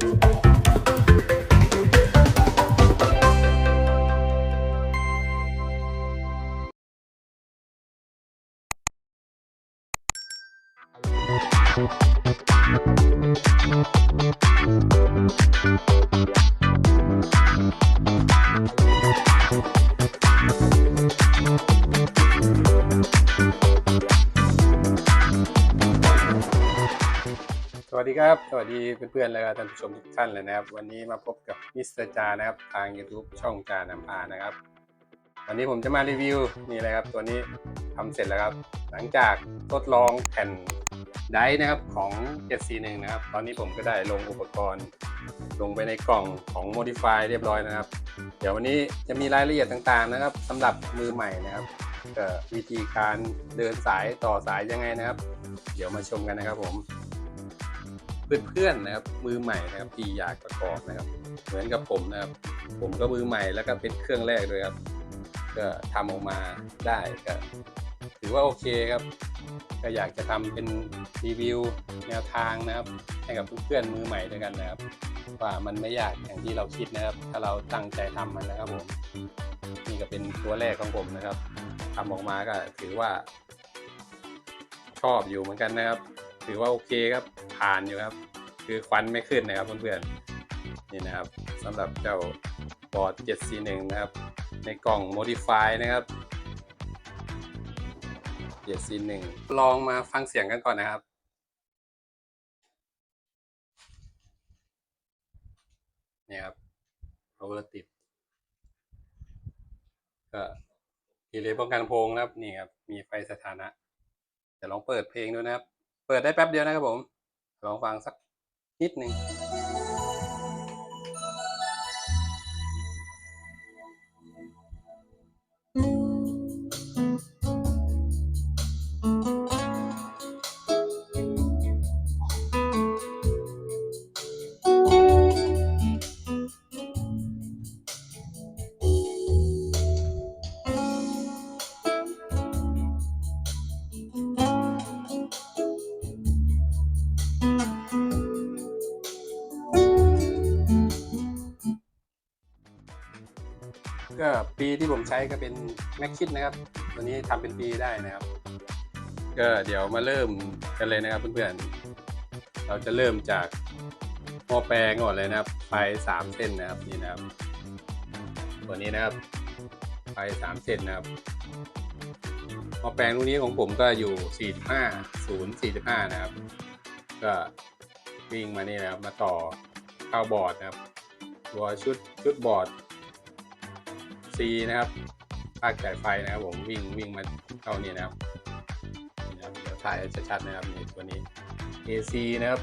สวั สดีครับ สวัสดีเพื่อนๆและท่านผู้ชมทุกท่านเลยนะครับ วันนี้มาพบกับมิสเตอร์จานะครับ ทาง YouTube ช่องจานำพานะครับ วันนี้ผมจะมารีวิวนี่เลยครับ ตัวนี้ทำเสร็จแล้วครับ หลังจากทดลองแผ่นไดร์นะครับของ 741 นะครับ ตอนนี้ผมก็ได้ลงอุปกรณ์ ลงไปในกล่องของ Modify เรียบร้อยนะครับ เดี๋ยววันนี้จะมีรายละเอียดต่างๆนะครับสำหรับมือใหม่นะครับวิธีการเดินสายต่อสายยังไงนะครับ เดี๋ยวมาชมกันนะครับผม เพื่อนๆนะครับมือใหม่นะครับที่อยากประกอบนะครับ เหมือนกับผมนะครับ ผมก็มือใหม่แล้วก็เป็นเครื่องแรกด้วยครับ ก็ทำออกมาได้ก็ถือว่าโอเคครับ ก็อยากจะทำเป็นรีวิวแนวทางนะครับ ให้กับเพื่อนๆมือใหม่ด้วยกันนะครับ ว่ามันไม่ยากอย่างที่เราคิดนะครับ ถ้าเราตั้งใจทำมันนะครับผมนี่ก็เป็นตัวแรกของผมนะครับทำออกมาก็ถือว่า ชอบอยู่เหมือนกันนะครับ ถือว่าโอเคครับ ผ่านอยู่ครับ คือควันไม่ขึ้นนะครับเพื่อนๆนี่นะครับสำหรับเจ้าบอร์ด 741 นะครับ ในกล่อง Modify นะครับ 741 ลองมาฟังเสียงกันก่อนนะครับนี่ครับเอาละติดก็ทีเลยป้องกันโพงนะครับ นี่ครับ มีไฟสถานะเดี๋ยวลองเปิดเพลงดูนะครับ เปิดได้แป๊บเดียวนะครับผม ลองฟังสักนิดหนึ่ง ก็ปีที่ผมใช้ก็เป็นแม็กคิดนะครับ ตัวนี้ทำเป็นปีได้นะครับ ก็เดี๋ยวมาเริ่มกันเลยนะครับเพื่อนๆ เราจะเริ่มจากหม้อแปลงก่อนเลยนะครับ ไฟสามเส้นนะครับนี่นะครับ ตัวนี้นะครับ ไฟสามเส้นนะครับหม้อแปลงรุ่นนี้ของผมก็อยู่45 0 45นะครับ ก็วิ่งมานี่นะครับ มาต่อเข้าบอร์ดนะครับ ตัวชุดชุดบอร์ด C นะครับภาคจ่ายไฟนะครับผมวิ่งวิ่งมาเข้านี่นะครับนะครับเดี๋ยวถ่ายให้ชัดๆนะครับนี่ตัวนี้ AC นะครับ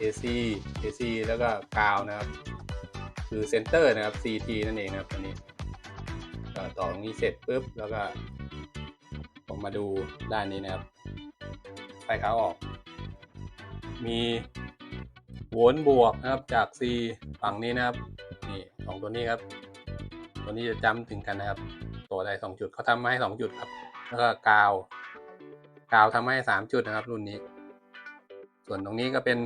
AC AC แล้วก็กาวนะครับ คือเซนเตอร์นะครับ CT นั่นเองนะครับตัวนี้ก็ต่อตรงนี้เสร็จปุ๊บแล้วก็ผมมาดูด้านนี้นะครับไฟขาออก มีโวลต์บวกนะครับจาก C ฝั่งนี้นะครับนี่สองตัวนี้ครับ ตัวนี้จะจำถึงกันนะครับ ตัวใดสองจุดเขาทำมาให้สองจุดครับ แล้วก็กาว กาวทำให้สามจุดนะครับ รุ่นนี้ ส่วนตรงนี้ก็เป็น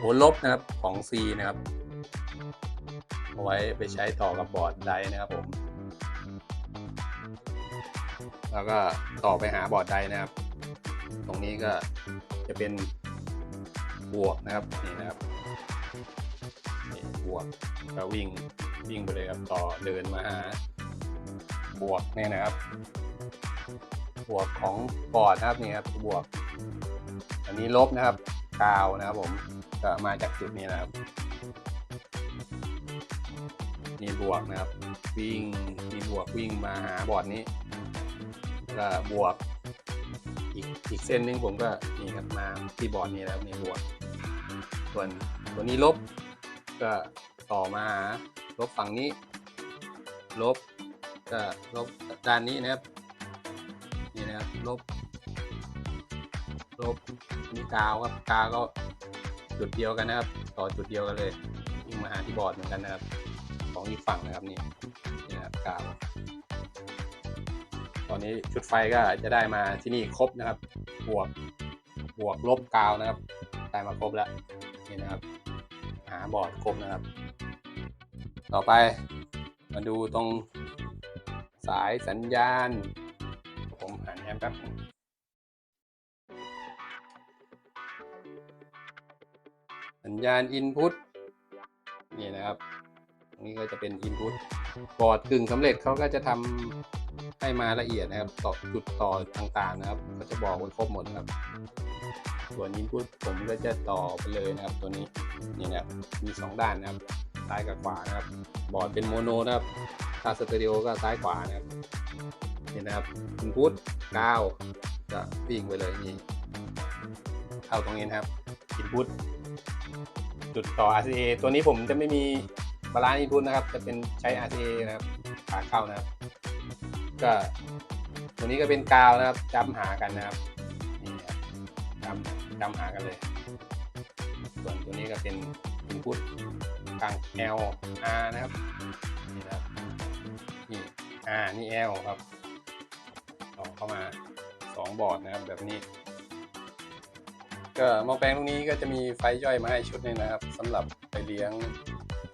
หัวลบนะครับของ C นะครับเอาไว้ไปใช้ต่อกับบอร์ดไดนะครับผม แล้วก็ต่อไปหาบอร์ดไดนะครับ ตรงนี้ก็จะเป็นบวกนะครับนี่นะครับ วกก็วิ่งวิ่งไปเลยครับต่อเดินมาหาบวกเนี่ยนะครับ บวกของบอร์ดนะครับนี่ครับบวก อันนี้ลบนะครับกาวนะครับผมก็มาจากจุดนี้นะครับ นี่บวกนะครับ วิ่งมีบวกวิ่งมาหาบอร์ดนี้ก็บวกอีกอีกเส้นหนึงผมก็นี่ครับมาที่บอร์ดนี้แล้วนี่บวก ส่วนตัวนี้ลบก็ ต่อมาหาลบฝั่งนี้ ลบก็ลบด้านนี้นะครับนี่นะครับลบ ลบนี่กาวครับกาวก็จุดเดียวกันนะครับ ต่อจุดเดียวกันเลยวิ่งมาหาที่บอร์ดเหมือนกันนะครับ ของอีกฝั่งนะครับนี่นี่นะครับกาวตอนนี้ชุดไฟก็จะได้มาที่นี่ครบนะครับ บวกบวกลบกาวนะครับ ได้มาครบแล้วนี่นะครับ หาบอร์ดครบนะครับ ต่อไปมาดูตรงสายสัญญาณ ผมหันแอมแป๊บสัญญาณ Input นี่นะครับตรงนี้ก็จะเป็น Input บอร์ดกึ่งสำเร็จเขาก็จะทำให้มาละเอียดนะครับต่อจุดต่อต่างๆนะครับก็จะบอกไว้ครบหมดครับ ส่วน Input ผมก็จะต่อไปเลยนะครับตัวนี้นี่นะครับมีสองด้านนะครับ ซ้ายกับขวานะครับ บอร์ดเป็นโมโนนะครับถ้าสเตอริโอก็ซ้ายขวานะครับนี่นนะครับ Input 9จะวิ่งไปเลยนี่เข้าตรงนี้นะครับ Input จุดต่อ RCA ตัวนี้ผมจะไม่มีบาลานซ์ Input นะครับ จะเป็นใช้ RCA นะครับขาเข้านะครับ ก็ตัวนี้ก็เป็นกาวนะครับจำหากันนะครับนี่ครับจำจำหากันเลย ส่วนตัวนี้ก็เป็น Input กลาง L R นะครับนี่นะครับนี่ R นี่ L ครับต่อเข้ามา 2 บอร์ดนะครับแบบนี้ ก็มอแปลงตรงนี้ก็จะมีไฟย่อยมาให้ชุดนึงนะครับสำหรับไปเลี้ยง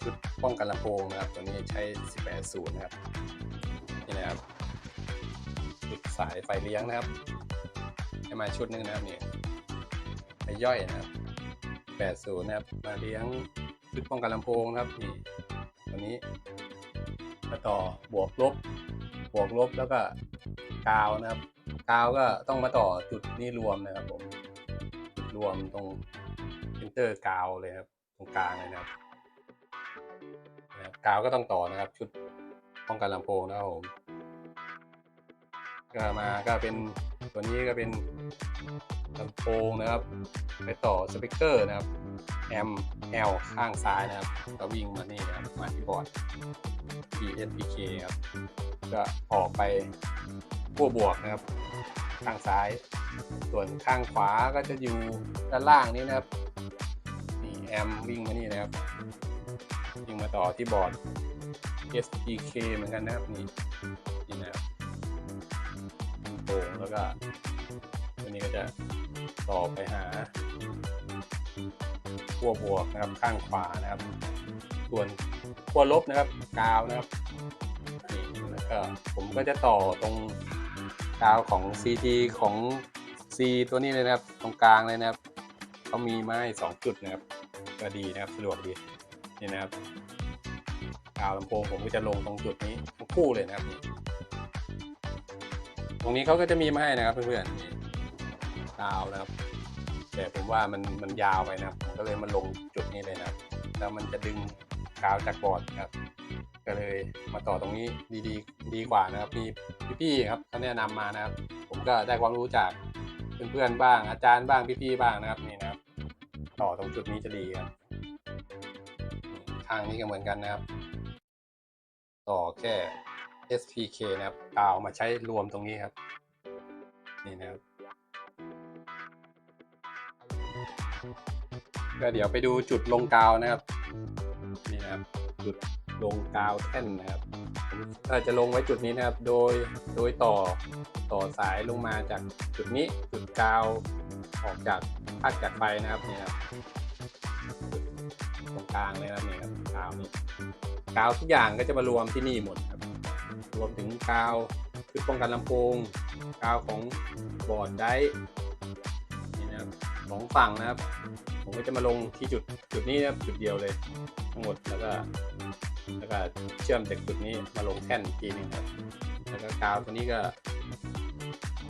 ชุดป้องกันลำโพงนะครับ ตัวนี้ใช้ 18 สูตรนะครับนี่นะครับชุดสายไฟเลี้ยงนะครับให้มาชุดหนึงนะครับนี่ไฟย่อยนะครับ8สูตรนะครับมาเลี้ยง ชุดป้องกันลำโพงนะครับนี่ตัวนี้มาต่อบวกลบบวกลบแล้วก็กาวนะครับ กาวก็ต้องมาต่อจุดนี้รวมนะครับผมรวมตรงเ e นเตอร์กาวเลยครับ ตรงกลางเลยนะครับนะครับกาวก็ต้องต่อนะครับ ชุดป้องกันลำโพงนะครับผมก็มาก็เป็นตัวนี้ก็เป็นลำโพงนะครับ ไปต่อสปีกเกอร์นะครับ แอม L ข้างซ้ายนะครับก็วิ่งมานี่นะครับมาที่บอร์ด PSPK ครับก็ออกไปขั้วบวกนะครับ ข้างซ้าย ส่วนข้างขวาก็จะอยู่ด้านล่างนี้นะครับนี่แอมวิ่งมานี่นะครับวิ่งมาต่อที่บอร์ด SPK เหมือนกันนะครับนี่นี่นะครับโป่งแล้วก็ตัวนี้ก็จะต่อไปหา ขั้วบวกนะครับข้างขวานะครับ ส่วนขั้วลบนะครับกาวนะครับนี่แล้วก็ผมก็จะต่อตรงกาวของ CT ของ C ตัวนี้เลยนะครับ ตรงกลางเลยนะครับเขามีไม้สองจุดนะครับก็ดีนะครับสะดวกดีนี่นะครับกาวลำโพงผมก็จะลงตรงจุดนี้ทั้งคู่เลยนะครับ ตรงนี้เขาก็จะมีมาให้นะครับเพื่อนๆกาวนะครับ แต่ผมว่ามันมันยาวไปนะครับผมก็เลยมาลงจุดนี้เลยนะแล้วมันจะดึงกาวจากบอร์ดครับ ก็เลยมาต่อตรงนี้ดีดีดีกว่านะครับ มีพี่ๆครับเขาแนะนำมานะครับ ผมก็ได้ความรู้จากเพื่อนๆบ้าง อาจารย์บ้างพี่ๆบ้างนะครับนี่นะครับ ต่อตรงจุดนี้จะดีครับทางนี้ก็เหมือนกันนะครับ ต่อแค่ SPK นะครับกาวมาใช้รวมตรงนี้ครับ นี่นะครับ ก็เดี๋ยวไปดูจุดลงกาวนะครับ นี่นะครับจุดลงกาวแท่นนะครับผมจะลงไว้จุดนี้นะครับ โดยโดยต่อต่อสายลงมาจากจุดนี้จุดกาวออกจากภาคจากไฟนะครับนี่ครับจุดตรงกลางเลยนะนี่ครับกาวนี่กาวทุกอย่างก็จะมารวมที่นี่หมดครับ รวมถึงกาวชุดป้องกันลำโพงกาวของบอร์ดไดร์นี่นะครับ สองฝั่งนะครับ ผมก็จะมาลงที่จุดจุดนี้นะครับจุดเดียวเลย ทั้งหมดแล้วก็แล้วก็เชื่อมจากจุดนี้มาลงแท่นอีกทีหนึงครับแล้วก็กาวตัวนี้ก็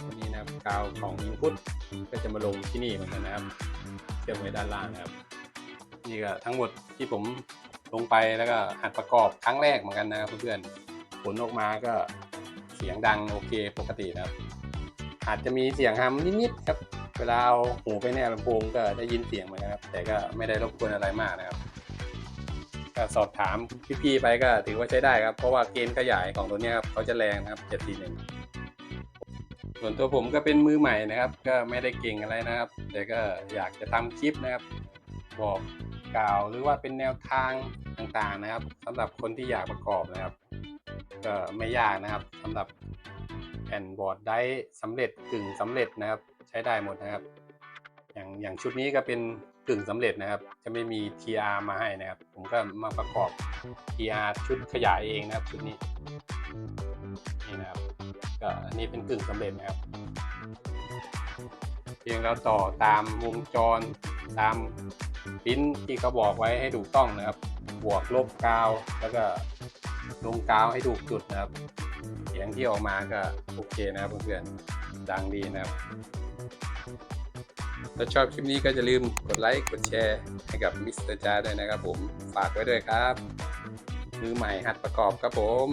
ตัวนี้นะครับกาวของ input ก็จะมาลงที่นี่เหมือนกันนะครับเชื่อมไว้ด้านล่างนะครับนี่ก็ทั้งหมดที่ผมลงไปแล้วก็หัดประกอบครั้งแรกเหมือนกันนะครับเพื่อนๆผลออกมาก็เสียงดังโอเคปกตินะครับอาจจะมีเสียงฮัมนิดๆครับ เวลาเอาหูไปแนบลำโพงก็ได้ยินเสียงเหมือนกันครับ แต่ก็ไม่ได้รบกวนอะไรมากนะครับก็สอบถามพี่ๆไปก็ถือว่าใช้ได้ครับ เพราะว่าเกณฑ์ขยายของตัวนี้ครับเขาจะแรงนะครับ741ส่วนตัวผมก็เป็นมือใหม่นะครับ ก็ไม่ได้เก่งอะไรนะครับ แต่ก็อยากจะทำคลิปนะครับ บอกกล่าวหรือว่าเป็นแนวทางต่างๆนะครับสำหรับคนที่อยากประกอบนะครับ ก็ไม่ยากนะครับสำหรับแผ่นบอร์ดได้สำเร็จกึ่งสำเร็จนะครับ ช้ได้หมดนะครับ อย่างอย่างชุดนี้ก็เป็นกึ่งสำเร็จนะครับ จะไม่มี TR มาให้นะครับ ผมก็มาประกอบ TR ชุดขยายเองนะครับชุดนี้นี่นะครับก็อันนี้เป็นกึ่งสำเร็จนะครับ เพียงเราต่อตามวงจรตามปิ้นที่เขาบอกไว้ให้ถูกต้องนะครับ บวกลบกาว แล้วก็ลงกาวให้ถูกจุดนะครับ เสียงที่ออกมาก็โอเคนะครับเพื่อนๆดังดีนะครับ ถ้าชอบคลิปนี้ก็จะลืมกดไลค์ กดแชร์ให้กับมิสเตอร์จาด้วยนะครับผม ฝากไว้ด้วยครับ มือใหม่หัดประกอบครับผม